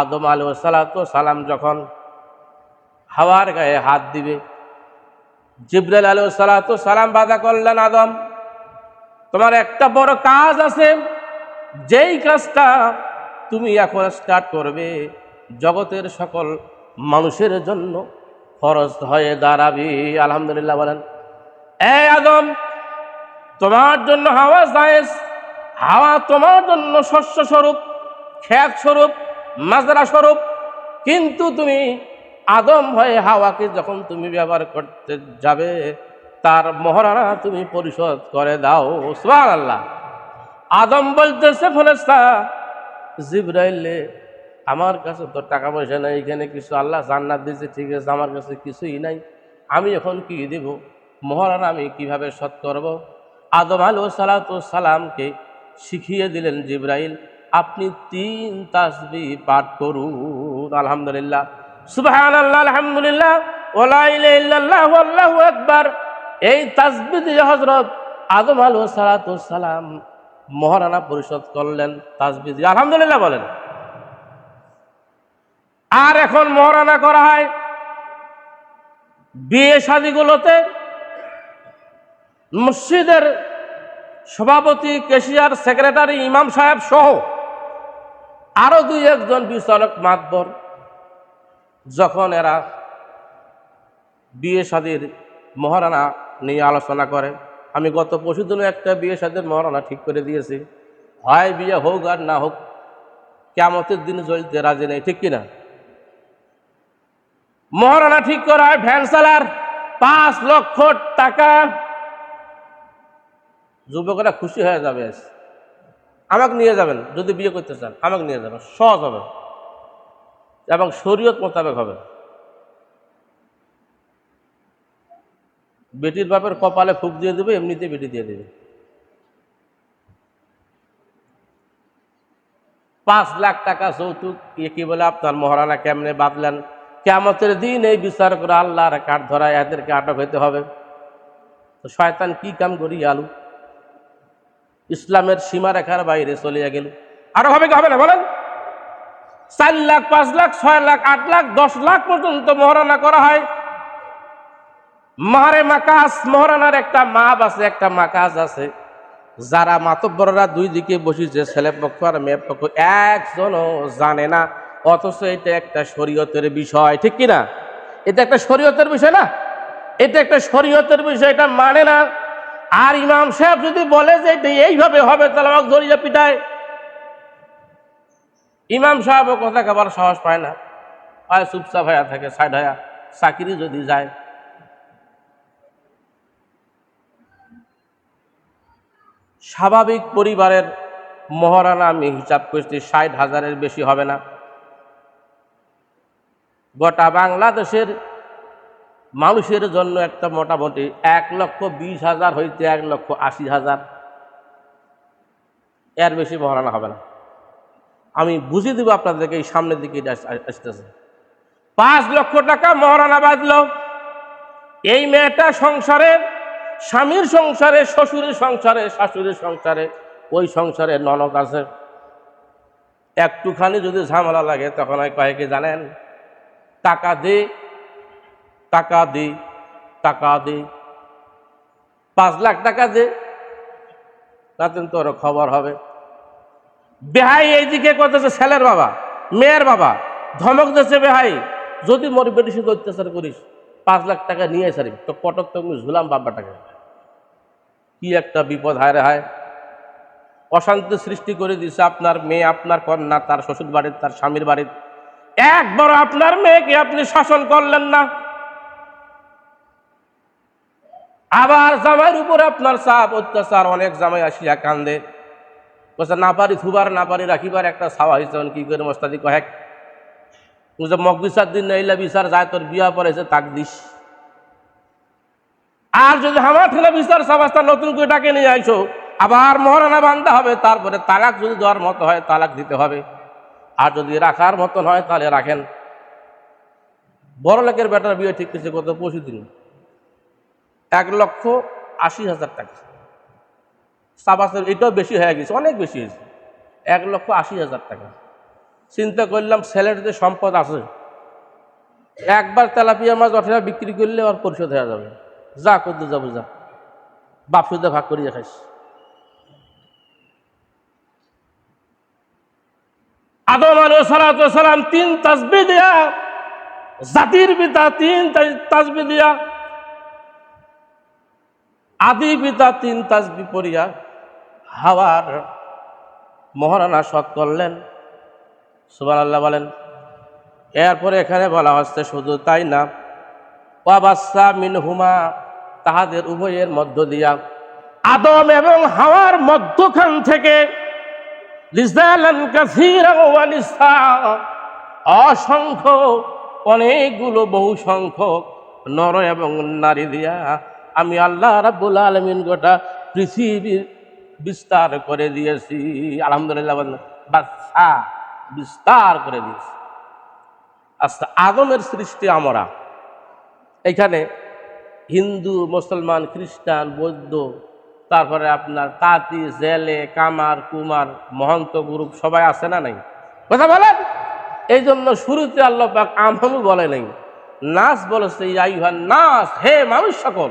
আদম আলু সালাম যখন হাওয়ার গায়ে হাত দিবে, জিব্রাইল আলু সালাম বাধা করলেন আদম, তোমার একটা বড় কাজ আছে, যেই কাজটা তুমি এখন স্টার্ট করবে, জগতের সকল মানুষের জন্য ফরজ হয়ে দাঁড়াবি। আলহামদুলিল্লাহ বলেন, এ আদম, তোমার জন্য হাওয়া জায়েজ, হাওয়া তোমার জন্য শস্য স্বরূপ খেত স্বরূপ মাজরা স্বরূপ। কিন্তু তুমি আদম হয়ে হাওয়াকে যখন তুমি ব্যবহার করতে যাবে, তার মহারানা তুমি পরিশোধ করে দাও। সুবহান আল্লাহ আদম বলতেছে ফেরেস্তা জিব্রাইলে আমার কাছে তো টাকা পয়সা নাই, এখানে কিছু আল্লাহ জান্নাত দিয়েছে, ঠিক আছে, আমার কাছে কিছুই নাই। আমি এখন কি দেব? মহারানা আমি কীভাবে শোধ করব? আদম আলু সালামকে শিখিয়ে দিলেন জিব্রাইল। আপনি তিন তাসবি পাঠ করুন, আলহামদুলিল্লাহ। সুবহান আল্লাহ আলহামদুলিল্লাহ, ওলা ইলাহা ইল্লাল্লাহ, আল্লাহু আকবার। এই তাসবি দিয়ে হজরত আদম আলু সালাম মহারানা পরিশোধ করলেন তাসবি দিয়ে। আলহামদুলিল্লাহ বলেন। আর এখন মহারানা করা হয় বিয়ে শাদিগুলোতে মসজিদের সভাপতি, কেশিয়ার সেক্রেটারি, ইমাম সাহেব সহ আরও দুই একজন বিচারক মাতবর, যখন এরা বিয়ে শাদির মহারানা নিয়ে আলোচনা করে। আমি গত পরশু দিনে একটা বিয়ে শাদির মহারানা ঠিক করে দিয়েছি। হয় বিয়ে হোক আর না হোক কেমতের দিন জ্বলতে রাজি নেই, ঠিক কিনা? মহারানা ঠিক করা হয় ভ্যান চালার পাঁচ লক্ষ টাকা। যুবকরা খুশি হয়ে যাবে আমাকে নিয়ে যাবেন, যদি বিয়ে করতে চান, আমাকে নিয়ে যাবেন, সহজ হবে। এবং শরীয়ত মোতাবেক হবে। বেটির বাপের কপালে ফুক দিয়ে দেবে এমনিতে বেটি দিয়ে দেবে। পাঁচ লাখ টাকা যৌতুক কি বলে, আপনার মহারানা কেমনে বাঁধলেন? কেমতের দিন এই বিচার করে আল্লাহর কাঠ ধরায় এদেরকে আটক হইতে হবে। তো শয়তান কি কাম করি, আলু? ইসলামের সীমারেখার বাইরে চলিয়া গেল। আরও হবে কি হবে না বলেন? চার লাখ পাঁচ লাখ ছয় লাখ আট লাখ দশ লাখ পর্যন্ত মহারানা করা হয়। মারে মাকাস মহারানার একটা মাপ আছে একটা মাকাস আছে। যারা মাতব্বররা দুই দিকে বসেছে ছেলে পক্ষ আর মেয়ে পক্ষ একজনও জানে না। অথচ এটা একটা শরীয়তের বিষয় ঠিক কিনা? এটা একটা শরীয়তের বিষয় না? এটা একটা শরীয়তের বিষয় এটা মানে না। আর ইমাম সাহেব যদি বলে যে এইভাবে হবে, তাহলে আমাকে ধরিয়ে পিটায়। ইমাম সাহেবও কথা খাবার সাহস পায় না। হয় চুপচাপ হয়ে থাকে, সাইড হয়ে চাকরি যদি যায়। স্বাভাবিক পরিবারের মহারানা আমি হিসাব করছি, ষাট হাজারের বেশি হবে না। গোটা বাংলাদেশের মানুষের জন্য একটা মোটামুটি এক লক্ষ বিশ হাজার হইতে এক লক্ষ আশি হাজার। এর বেশি মহারানা হবে না। আমি বুঝিয়ে দেবো আপনাদেরকে, এই সামনের দিকে আসতেছে। পাঁচ লক্ষ টাকা মহারানা বাঁধল এই মেয়েটা সংসারে, স্বামীর সংসারে, শ্বশুরের সংসারে, শাশুড়ির সংসারে, ওই সংসারে ননদ আছে। একটুখানি যদি ঝামেলা লাগে, তখন হয় কয়েকে জানেন, টাকা দে টাকা দে টাকা দে। পাঁচ লাখ টাকা দে, তাতে তোর খবর হবে। বেহাই এইদিকে করতেছে ছেলের বাবা, মেয়ের বাবা, ধমক দিচ্ছে বেহাই, যদি মোর বেটি শুধু অত্যাচার করিস, পাঁচ লাখ টাকা নিয়ে সারি তো কটক তো ঝুলাম বাবাটাকে কি একটা বিপদ, হায় হায়। অশান্তি সৃষ্টি করে দিছে আপনার মেয়ে, আপনার কন্যা, তার শ্বশুর বাড়ির তার স্বামীর বাড়ির। একবার আপনার মেয়েকে আপনি শাসন করলেন না। আবার জামাইয়ের উপরে আপনার চাপ, অত্যাচার, অনেক জামাই আসিয়া কান্দে। বলছে, না পারি থুবার না পারি, রাখিবার একটা ছাওয়া হয়েছে কি করে মস্তাদি কয়েক বুঝে মগ বিচার দিন নাইলা বিচার যায়, তোর বিয়া পড়েছে তাক দিস। আর যদি আমার ঠেলে বিচার সাবাস্তা নতুন করে ডাকে নিয়ে আইসো আবার মহারানা বান্ধা হবে, তারপরে তালাক যদি দেওয়ার মতো হয়, তালাক দিতে হবে। আর যদি রাখার মতন হয়, তাহলে রাখেন। বড় লোকের বেটার বিয়ে ঠিক করছে কত পশু দিন এক লক্ষ আশি হাজার টাকা। সাবাসের এটাও বেশি হয়ে গেছে, অনেক বেশি হয়েছে। এক লক্ষ আশি হাজার টাকা। চিন্তা করলাম ছেলের যে সম্পদ আছে, একবার তেলাপিয়া মাছ অঠেরা বিক্রি করলে আর পরিশোধ হয়ে যাবে। যা করতে যাব, যা। বাপ সুদে ভাগ করিয়ে খাইস। আদম আলো সালাম তিন তাসবি দিয়া, জাতির পিতা তিন তাসবি দিয়া আদি পিতা তিন তাসবি পড়িয়া হাওয়ার মহারানা সৎ করলেন। সুবান আল্লাহ বলেন, এরপরে এখানে বলা হচ্ছে শুধু তাই না। ওয়াবাসা মিনহুমা, তাহাদের উভয়ের মধ্য দিয়া আদম এবং হাওয়ার মধ্যখান থেকে অসংখ্য, অনেকগুলো বহু সংখ্যক নর এবং নারী দিয়া আমি আল্লাহ রাব্বুল আলামিন গোটা পৃথিবীর বিস্তার করে দিয়েছি। আলহামদুলিল্লাহ বাদশা বিস্তার করে দিয়েছি। আচ্ছা আদমের সৃষ্টি আমরা। এখানে হিন্দু, মুসলমান, খ্রিস্টান, বৌদ্ধ, তারপরে আপনার তাঁতি, জেলে, কামার, কুমার, মহন্ত গ্রুপ সবাই আছে না নাই? কথা বলেন। এই জন্য শুরুতে আল্লাহ পাক বলে নাই। নাচ বলেছে ইয়াইহান নাচ হে মানুষ সকল